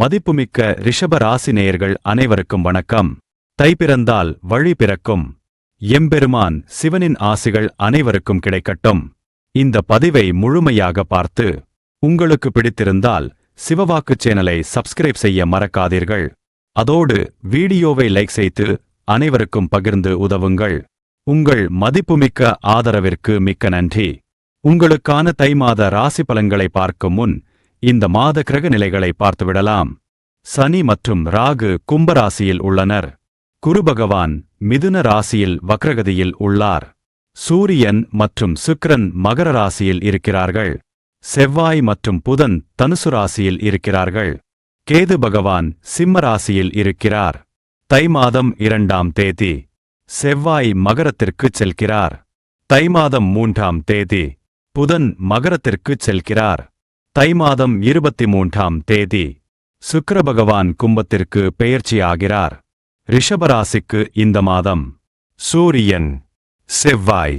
மதிப்புமிக்க ரிஷப ராசி நேயர்கள் அனைவருக்கும் வணக்கம். தை பிறந்தால் வழி பிறக்கும். எம்பெருமான் சிவனின் ஆசிகள் அனைவருக்கும் கிடைக்கட்டும். இந்த பதிவை முழுமையாக பார்த்து உங்களுக்கு பிடித்திருந்தால் சிவவாக்கு சேனலை சப்ஸ்கிரைப் செய்ய மறக்காதீர்கள். அதோடு வீடியோவை லைக் செய்து அனைவருக்கும் பகிர்ந்து உதவுங்கள். உங்கள் மதிப்புமிக்க ஆதரவிற்கு மிக்க நன்றி. உங்களுக்கான தை மாத ராசி பலன்களை பார்க்கும் முன் இந்த மாத கிரக நிலைகளை பார்த்துவிடலாம். சனி மற்றும் ராகு கும்பராசியில் உள்ளனர். குரு பகவான் மிதுன ராசியில் வக்ரகதியில் உள்ளார். சூரியன் மற்றும் சுக்ரன் மகர ராசியில் இருக்கிறார்கள். செவ்வாய் மற்றும் புதன் தனுசு ராசியில் இருக்கிறார்கள். கேது பகவான் சிம்ம ராசியில் இருக்கிறார். தை மாதம் இரண்டாம் தேதி. செவ்வாய் மகரத்திற்குச் செல்கிறார். தை மாதம் மூன்றாம் தேதி. புதன் மகரத்திற்குச் செல்கிறார். தை மாதம் இருபத்தி மூன்றாம் தேதி சுக்கிர பகவான் கும்பத்திற்கு பெயர்ச்சியாகிறார். ரிஷபராசிக்கு இந்த மாதம் சூரியன் செவ்வாய்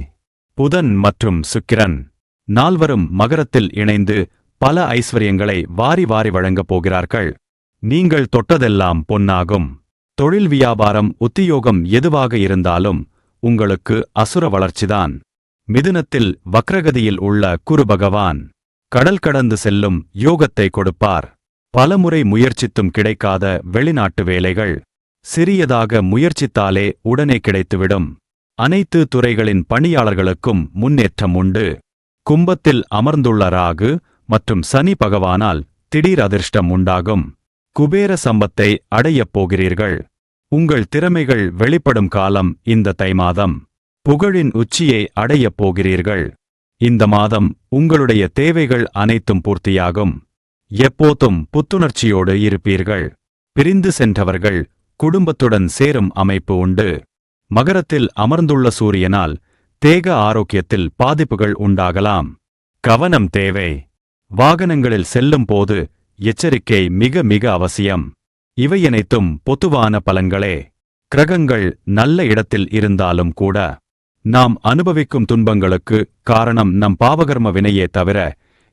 புதன் மற்றும் சுக்கிரன் நால்வரும் மகரத்தில் இணைந்து பல ஐஸ்வர்யங்களை வாரி வாரி வழங்கப் போகிறார்கள். நீங்கள் தொட்டதெல்லாம் பொன்னாகும். தொழில் வியாபாரம் உத்தியோகம் எதுவாக இருந்தாலும் உங்களுக்கு அசுர வளர்ச்சிதான். மிதுனத்தில் வக்ரகதியில் உள்ள குரு பகவான் கடல் கடந்து செல்லும் யோகத்தை கொடுப்பார். பலமுறை முயற்சித்தும் கிடைக்காத வெளிநாட்டு வேலைகள் சிறியதாக முயற்சித்தாலே உடனே கிடைத்துவிடும். அனைத்து துறைகளின் பணியாளர்களுக்கும் முன்னேற்றம் உண்டு. கும்பத்தில் அமர்ந்துள்ள ராகு மற்றும் சனி பகவானால் திடீர் அதிர்ஷ்டம் உண்டாகும். குபேர சம்பத்தை அடையப் போகிறீர்கள். உங்கள் திறமைகள் வெளிப்படும் காலம் இந்த தை மாதம். புகழின் உச்சியை அடையப் போகிறீர்கள். இந்த மாதம் உங்களுடைய தேவைகள் அனைத்தும் பூர்த்தியாகும். எப்போதும் புத்துணர்ச்சியோடு இருப்பீர்கள். பிரிந்து சென்றவர்கள் குடும்பத்துடன் சேரும் அமைப்பு உண்டு. மகரத்தில் அமர்ந்துள்ள சூரியனால் தேக ஆரோக்கியத்தில் பாதிப்புகள் உண்டாகலாம். கவனம் தேவை. வாகனங்களில் செல்லும் போது எச்சரிக்கை மிக மிக அவசியம். இவையனைத்தும் பொதுவான பலன்களே. கிரகங்கள் நல்ல இடத்தில் இருந்தாலும் கூட நாம் அனுபவிக்கும் துன்பங்களுக்கு காரணம் நம் பாவகர்ம வினையே தவிர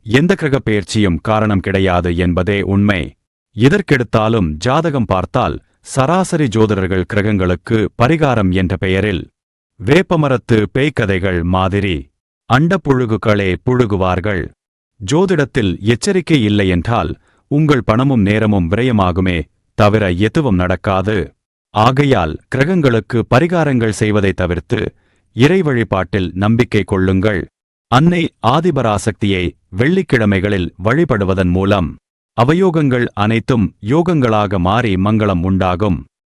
எந்த கிரக பெயர்ச்சியும் காரணம் கிடையாது என்பதே உண்மை. இதற்கெடுத்தாலும் ஜாதகம் பார்த்தால் சராசரி ஜோதிடர்கள் கிரகங்களுக்கு பரிகாரம் என்ற பெயரில் வேப்பமரத்து பேய்க்கதைகள் மாதிரி அண்டப்புழுகுகளே புழுகுவார்கள். ஜோதிடத்தில் எச்சரிக்கை இல்லை என்றால் உங்கள் பணமும் நேரமும் விரயமாகுமே தவிர எதுவும் நடக்காது. ஆகையால் கிரகங்களுக்கு பரிகாரங்கள் செய்வதைத் தவிர்த்து இறை வழிபாட்டில் நம்பிக்கை கொள்ளுங்கள். அன்னை ஆதிபராசக்தியை வெள்ளிக்கிழமைகளில் வழிபடுவதன் மூலம் அவயோகங்கள் அனைத்தும் யோகங்களாக மாறி மங்களம் உண்டாகும்.